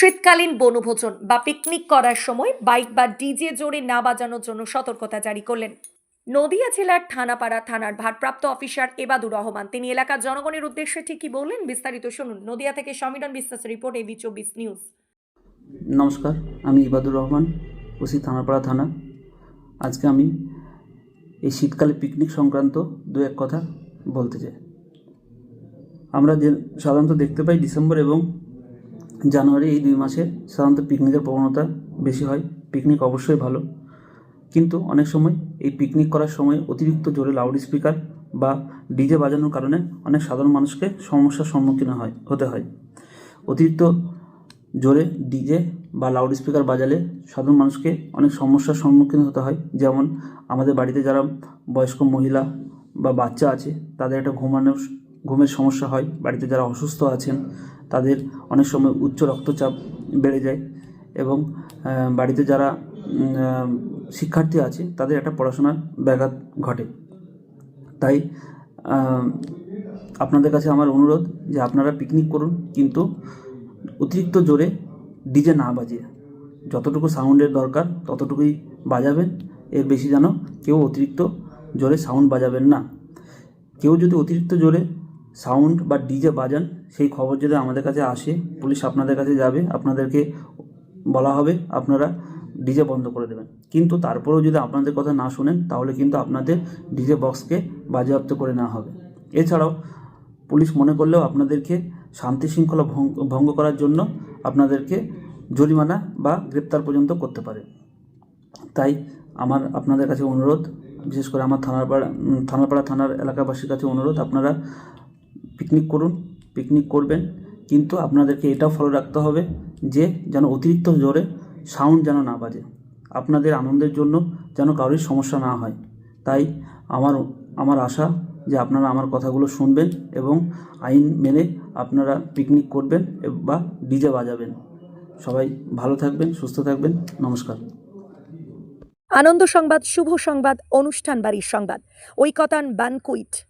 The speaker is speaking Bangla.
শীতকালীন বনভোজন বা পিকনিক করার সময় বাইক বা ডিজে জোরে না বাজানোর জন্য সতর্কতা জারি করলেন। নদিয়া জেলার থানাপাড়া থানার ভারপ্রাপ্ত অফিসার এবাদুর রহমান। তিনি এলাকার জনগণের উদ্দেশ্যে ঠিকই বললেন, বিস্তারিত শুনুন। নদিয়া থেকে সমীরণ বিশ্বাস রিপোর্ট, এবি চব্বিশ নিউজ। নমস্কার, আমি ইবাদুর রহমান, ওসি থানাপাড়া থানা। আজকে আমি এই শীতকালে পিকনিক সংক্রান্ত দু এক কথা বলতে চাই। আমরা যে সাধারণত দেখতে পাই ডিসেম্বর এবং জানুয়ারি এই দুই মাসে সাধারণত পিকনিকের প্রবণতা বেশি হয়। পিকনিক অবশ্যই ভালো। কিন্তু অনেক সময় এই পিকনিক করার সময় অতিরিক্ত জোরে লাউড স্পিকার বা ডিজে বাজানোর কারণে অনেক সাধারণ মানুষকে সমস্যার সম্মুখীন হয়, হতে হয়। অতিরিক্ত জোরে ডিজে বা লাউড স্পিকার বাজালে সাধারণ মানুষকে অনেক সমস্যার সম্মুখীন হতে হয়। যেমন আমাদের বাড়িতে যারা বয়স্ক মহিলা বা বাচ্চা আছে, তাদের একটা ঘুমানোর, ঘুমের সমস্যা হয়। বাড়িতে যারা অসুস্থ আছেন তাদের অনেক সময় উচ্চ রক্তচাপ বেড়ে যায় এবং বাড়িতে যারা শিক্ষার্থী আছে, তাদের একটা পড়াশোনার ব্যাঘাত ঘটে। তাই আপনাদের কাছে আমার অনুরোধ যে আপনারা পিকনিক করুন, কিন্তু অতিরিক্ত জোরে ডিজে না বাজিয়ে। যতটুকু সাউন্ডের দরকার, ততটুকুই বাজাবেন। এর বেশি যেন কেউ অতিরিক্ত জোরে সাউন্ড বাজাবেন না। কেউ যদি অতিরিক্ত জোরে সাউন্ড বা ডিজে বাজান সেই খবর যদি আমাদের কাছে আসে পুলিশ আপনাদের কাছে যাবে আপনাদেরকে বলা হবে আপনারা ডিজে বন্ধ করে দেবেন। কিন্তু তারপরেও যদি আপনাদের কথা না শুনেন তাহলে কিন্তু আপনাদের ডিজে বক্সকে বাজেয়াপ্ত করে নেওয়া হবে। এছাড়াও পুলিশ মনে করলেও আপনাদেরকে শান্তি শৃঙ্খলা ভঙ্গ করার জন্য আপনাদেরকে জরিমানা বা গ্রেপ্তার পর্যন্ত করতে পারে। তাই আমার আপনাদের কাছে অনুরোধ বিশেষ করে আমার থানাপাড়া উম, থানাপাড়া থানার এলাকাবাসীর কাছে অনুরোধ আপনারা পিকনিক করুন পিকনিক করবেন। কিন্তু আপনাদেরকে এটাও ফলো রাখতে হবে যে, যেন অতিরিক্ত জোরে সাউন্ড যেন না বাজে। আপনাদের আনন্দের জন্য যেন কারোর সমস্যা না হয়। তাই আমার আমার আশা যে আপনারা আমার কথাগুলো শুনবেন এবং আইন মেনে আপনারা পিকনিক করবেন বা ডিজে বাজাবেন। সবাই ভালো থাকবেন, সুস্থ থাকবেন। নমস্কার। আনন্দ সংবাদ, শুভ সংবাদ, অনুষ্ঠান বাড়ির সংবাদ। Oikatan banquet.